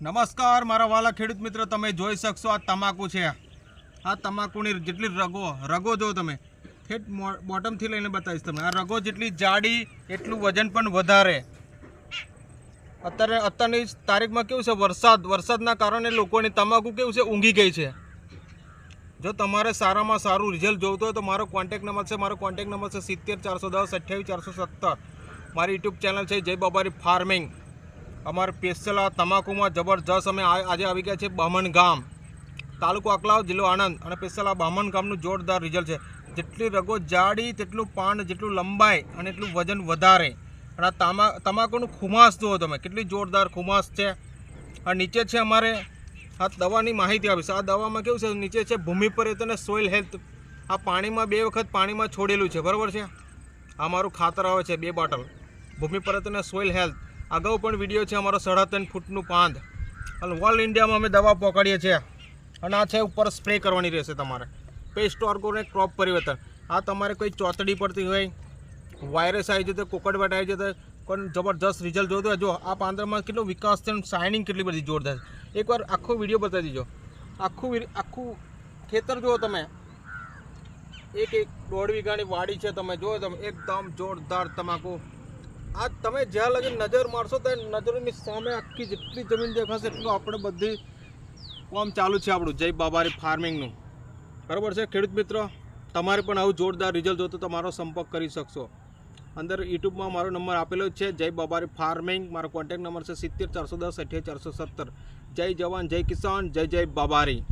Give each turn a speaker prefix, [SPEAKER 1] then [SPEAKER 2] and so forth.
[SPEAKER 1] નમસ્કાર, મારા વાલા ખેડૂત મિત્રો, તમે જોઈ શકશો આ તમાકુ છે આ. તમાકુની જેટલી રગો રગો જો તમે. ઠેઠ બોટમથી લઈને બતાવીશ તમે આ રગો જેટલી જાડી, એટલું વજન પણ વધારે. અત્યારે, અત્યારની તારીખમાં કેવું છે? વરસાદ, વરસાદના કારણે લોકોની તમાકુ કેવું છે? ઊંઘી ગઈ છે. જો તમારે સારામાં સારું રિઝલ્ટ જોઈતું હોય તો મારો કોન્ટેક નંબર છે, મારો કોન્ટેક નંબર છે સિત્તેર ચારસો દસ અઠ્યાવીસ ચારસો સત્તર. મારી યુટ્યુબ ચેનલ છે જય બાબારી ફાર્મિંગ અમારે સ્પેશિયલ આ તમાકુમાં જબરજસ્ત અમે આજે આવી ગયા છે બામણ ગામ. તાલુકો અકલાવ, જિલ્લો આણંદ. અને સ્પેશિયલ આ બામણ ગામનું જોરદાર રિઝલ્ટ છે. જેટલી રગો જાડી, તેટલું પાન જેટલું લંબાઈ અને એટલું વજન વધારે. અને આ તમા તમાકુનું ખુમાસ જુઓ તમે, કેટલી જોરદાર ખુમાસ છે. આ નીચે છે અમારે, આ દવાની માહિતી આપીશ. આ દવામાં કેવું છે, નીચે છે ભૂમિ પર અને સોઇલ હેલ્થ આ પાણીમાં બે વખત પાણીમાં છોડેલું છે. બરાબર છે? આ મારું ખાતર આવે છે, બે બોટલ ભૂમિ પરત અને સોઇલ હેલ્થ અગાઉ પણ વીડિયો છે અમારો સાડા ત્રણ ફૂટનું પાંદ. અને ઓલ ઇન્ડિયામાં અમે દવા પકડીએ છીએ. અને આ છે ઉપર સ્પ્રે કરવાની રહેશે તમારે. પેસ્ટ ઓર્ગોને ક્રોપ પરિવર્તન. આ તમારે કોઈ ચોતડી પડતી હોય વાયરસ આવી જતો કોકડવાટ આવી જતો પણ જબરજસ્ત રિઝલ્ટ જોતો હોય, જો આ પાંદરમાં કેટલો વિકાસ છે શાઇનિંગ કેટલી બધી જોરદાર એકવાર આખો વીડિયો બતાવી દીજો. આખું આખું ખેતર જુઓ તમે. એક એક દોઢ વીઘાની વાડી છે તમે, જુઓ તમે, એકદમ જોરદાર તમાકુ. આ તમે જ્યાં લગી નજર મારશો ત્યાં નજરની સામે આખી જેટલી જમીન દેખાશે એટલું આપણે બધી કામ ચાલુ છે આપણું. જય બાબારી ફાર્મિંગનું. બરાબર છે? ખેડૂત મિત્રો, તમારે પણ આવું જોરદાર રિઝલ્ટ જોતો તો મારો સંપર્ક કરી શકશો. અંદર યુટ્યુબમાં મારો નંબર આપેલો છે. જય બાબારી ફાર્મિંગ. મારો કોન્ટેક્ટ નંબર છે સિત્તેર ચારસો દસ અઠ્યાસી ચારસો સત્તર. જય જવાન, જય કિસાન, જય જય બાબારી.